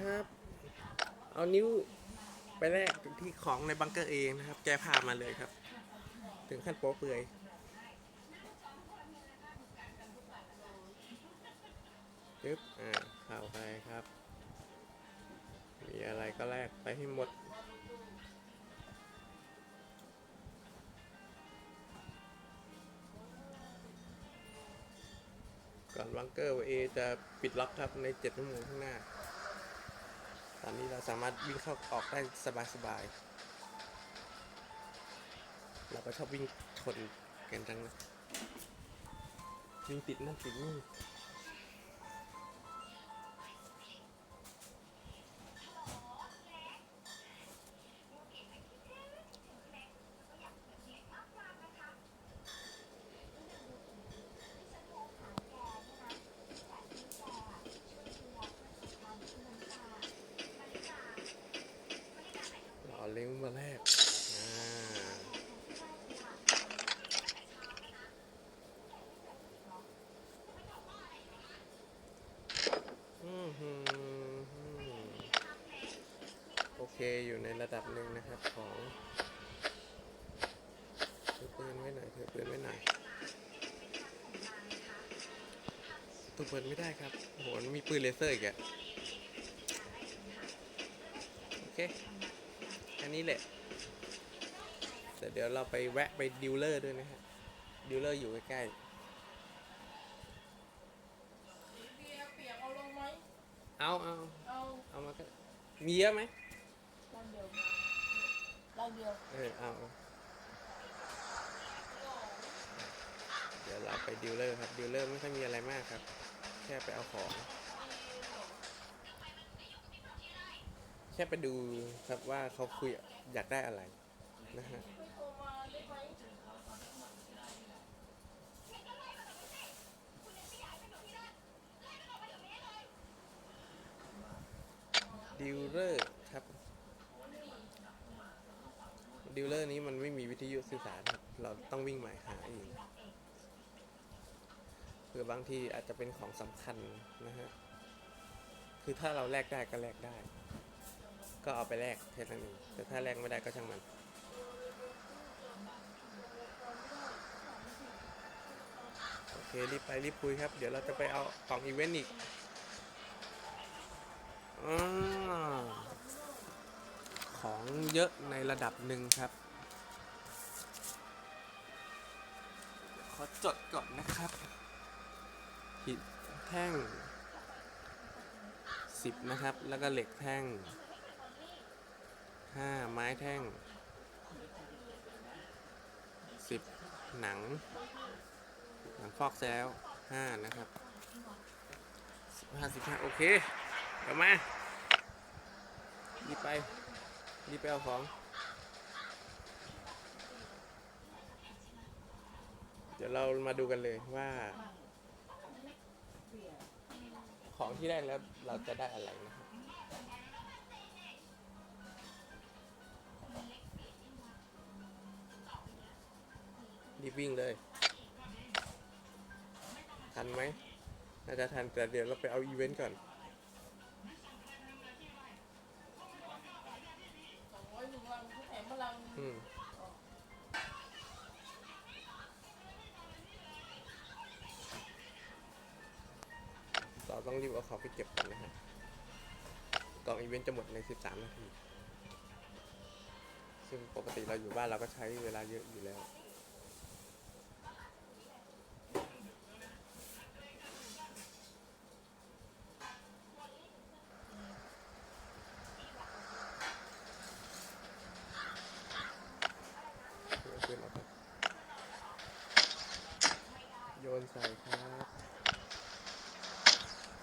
ครับ เอานิ้วไปแลกที่ของในบังเกอร์เองนะครับ แกพามาเลยครับ ถึงขั้นโป๊เปื่อยปึ๊บอ่าเข้าไปครับ มีอะไรก็แลกไปให้หมดก่อนบังเกอร์เอจะปิดล็อกครับใน7ชั่วโมงข้างหน้า อนนี้เราสามารถวิ่งเข้าออกได้สบายๆ เราก็ชอบวิ่งชนกันจังนะวิ่งติดนั่นติดนี่ ระดับหนึ่งนะครับของถือปืนไว้หน่อยถือปืนไว้หน่อยตัวเปิดไม่ได้ครับโอ้โหมันมีปืนเลเซอร์อีกอะโอเค อันนี้แหละแต่เดี๋ยวเราไปแวะไปดิวเลอร์ด้วยนะฮะดิวเลอร์อยู่ใกล้เบียร์เปียกเอาลงไหมๆเอาเอาเอาเอามาก็มีเยอะไหมลังเดียวลัง เดียว เออเอา เดี๋ยวเราไปดิวเลอร์ครับดิวเลอร์ไม่ค่อยมีอะไรมากครับ แค่ไปเอาของ แค่ไปดูครับว่าเขาคุยอยากได้อะไรนะฮะด้ไหมดิวเลอร์ครับ ดิวเลอร์นี้มันไม่มีวิทยุสื่อสารครับ เราต้องวิ่งหมายหาเองเผื่อบางทีอาจจะเป็นของสำคัญนะฮะ คือถ้าเราแลกได้ก็แลกได้ ก็เอาไปแลกแค่นั้นเองแต่ถ้าแลกไม่ได้ก็ช่างมันโอเครีบไปรีบคุยครับ เดี๋ยวเราจะไปเอาของอีเวนต์อีกอา ของเยอะในระดับหนึ่งครับขอจดก่อนนะครับหินแท่ง 10 นะครับ แล้วก็เหล็กแท่ง 5 ไม้แท่ง 10 หนัง หนังฟอกแซล5นะครับ15 15 โอเค เดี๋ยวมารีไป รีบไปเอาของ เดี๋ยวเรามาดูกันเลยว่า ของที่ได้แล้วเราจะได้อะไรนะครับรีบวิ่งเลย ทันไหมน่าจะทันแต่เดี๋ยวเราไปเอาอีเวนต์ก่อน อีเวนต์จะหมดใน 13 นาที ซึ่งปกติเราอยู่บ้านเราก็ใช้เวลาเยอะอยู่แล้ว โยนใส่ครับ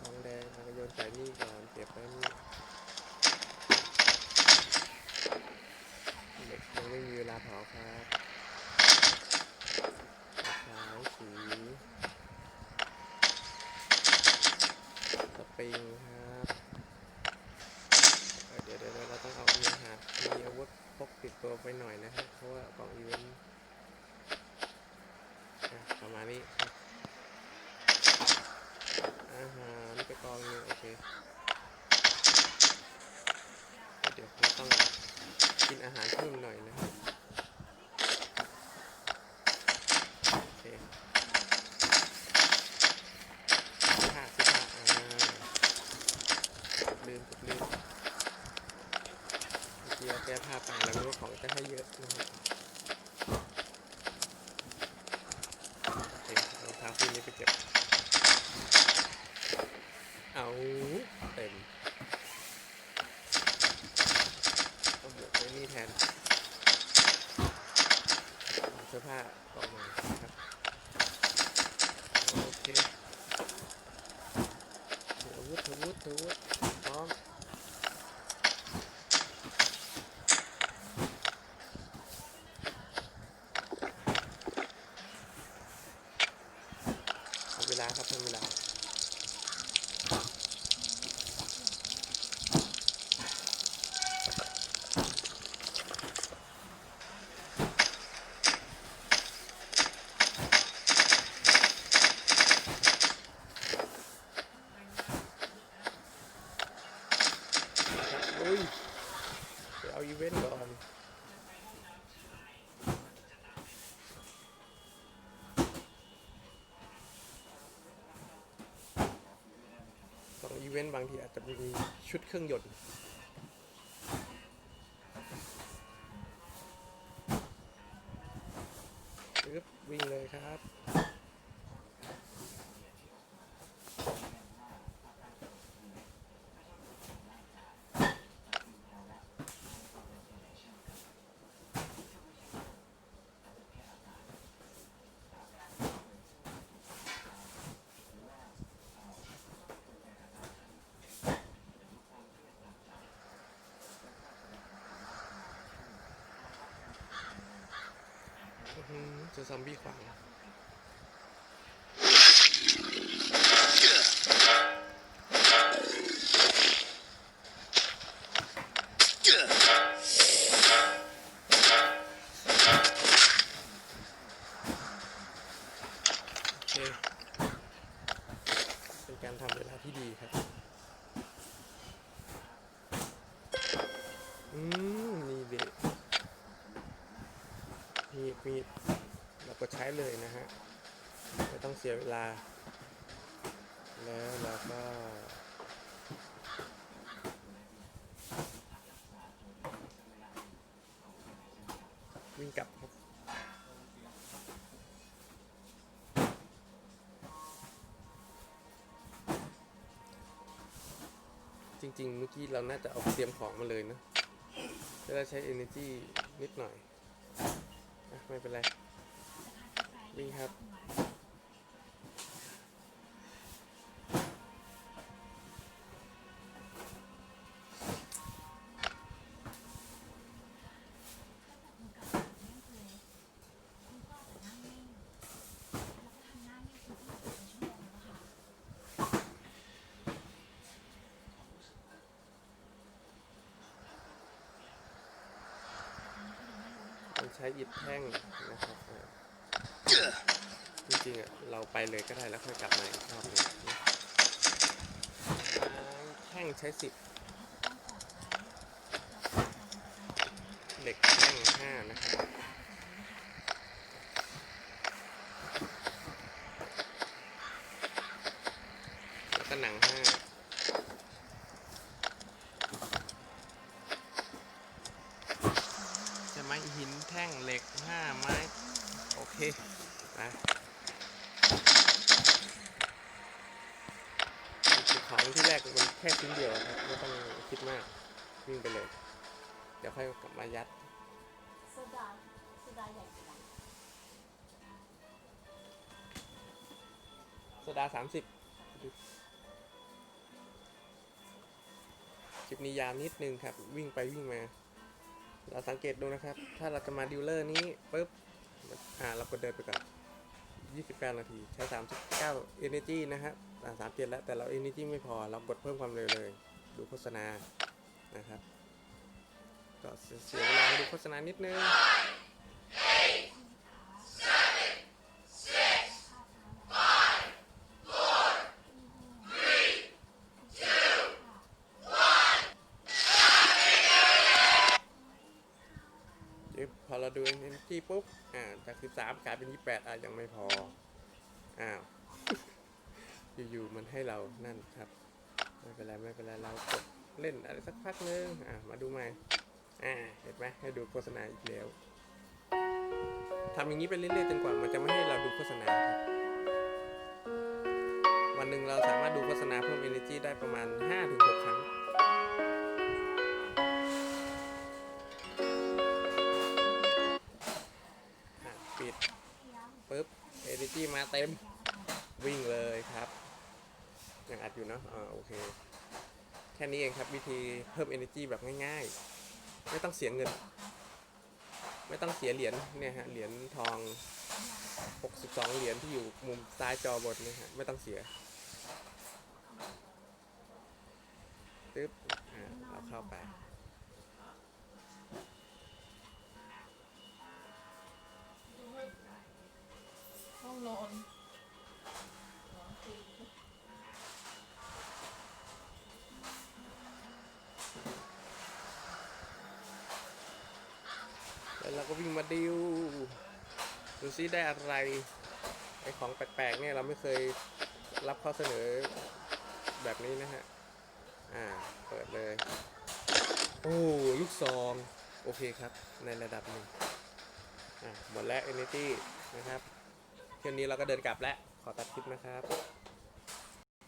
ทองแดงแล้วก็โยนใส่นี่ก่อนเก็บไว้นี่เด็ก ยังไม่มีเวลาเผาครับขาวสีสปริงครับเดี๋ยวเดี๋ยวเราต้องเอาเนื้อหามีอาวุธพกติดตัวไปหน่อยนะครับเพราะว่ากล่องอีเวนต์ประมาณนี้อาหารไปกองนึงโอเค เดี๋ยวเราต้อง กินอาหารเพิ่มหน่อยนะครับโอเคสิบห้าสิบห้าอ่าลืมลืมเมื่อกี้เราแก้ผ้าไปแล้วรู้ว่าของจะให้เยอะนะครับโอเครองเท้าคู่นี้ไปเก็บ เอาเต็มเอาหมวกไว้นี่แทนเอาเสื้อผ้าออกมาครับ โอเคถืออาวุธถืออาวุธถืออาวุธพร้อมทำเวลา ครับทำเวลาอุ้ยไปเอาอีเวนต์ก่อน เวนต์บางทีอาจจะมีชุดเครื่องยนต์ปึ๊บวิ่งเลยครับ อื้อหื อเจอซอมบี้ขวางเป็นการทำเวลาที่ดีครับ อืม นี่เด็ก มีดมีด เลยนะฮะไม่ต้องเสียเวลา แล้วเราก็ วิ่งกลับครับจริงๆ เมื่อกี้เราน่าจะเอาเตรียมของมาเลยนะแล้วเราใช้ energy นิดหน่อยอไม่เป็นไร วิ่ครับ ใช้อิฐแท่งนะครับ ริงๆอะเราไปเลยก็ได้แล้วค่อยกลับมาอีกรอบหนึงนะไม้แท่งใช้สิบเด็กแข่งห้านะครับแล้วก็หนังห้าจะไม้หินแท่งเหล็กห้าไม้ โอเคไป ของที่แรกมันแค่ชิ้นเดียวครับไม่ต้องคิดมากวิ่งไปเลย เดี๋ยวค่อยกลับมายัดโซดาโซดาใหญ่โซดาสามสิบคลิปนี้ยาวนิดนึงครับ วิ่งไปวิ่งมา เราสังเกตดูนะครับ ถ้าเราจะมาดิวเลอร์นี้ปุ๊บอ่าเราก็เดินไปก่อน 28 นาที ใช้ 39 energy นะครับอ่า37แล้ว แต่เรา energy ไม่พอ เรากดเพิ่มความเร็วเลย ดูโฆษณา นะครับ ก็เสียเวลาดูโฆษณานิดนึง ดู energy ปุ๊บ อ่า จาก 13 กลายเป็น 28 อะ ยังไม่พอ อ้าว อยู่ๆ มันให้เรา นั่นครับ ไม่เป็นไร ไม่เป็นไร เรากดเล่นอะไรสักพักนึง อ่ามาดูใหม่ อ่า เห็นไหมให้ดูโฆษณาอีกแล้วทำอย่างนี้ไปเรื่อยๆ จนกว่ามันจะไม่ให้เราดูโฆษณาครับ วันหนึ่งเราสามารถดูโฆษณาเพิ่ม energy ได้ประมาณ 5-6 ครั้ง ปิดปุ๊บ energy มาเต็มวิ่งเลยครับยังอัดอยู่เนาะอ่าโอเค แค่นี้เองครับวิธีเพิ่ม energy แบบง่ายๆ ไม่ต้องเสียเงิน ไม่ต้องเสียเหรียญเนี่ยฮะเหรียญทอง 62 เหรียญที่อยู่มุมซ้ายจอบนเนี่ยฮะไม่ต้องเสียตึ๊บอ่าเราเข้าไป นอนแล้วเราก็วิ่งมาดิวดูซิได้อะไร ไอของแปลกๆเนี่ยเราไม่เคยรับข้อเสนอแบบนี้นะฮะ อ่า เปิดเลย โอ้ลูกซอง โอเคครับ ในระดับหนึ่งอ่าหมดแล้ว Energy นะครับ เที่ยวนี้เราก็เดินกลับแล้ว ขอตัดคลิปนะครับ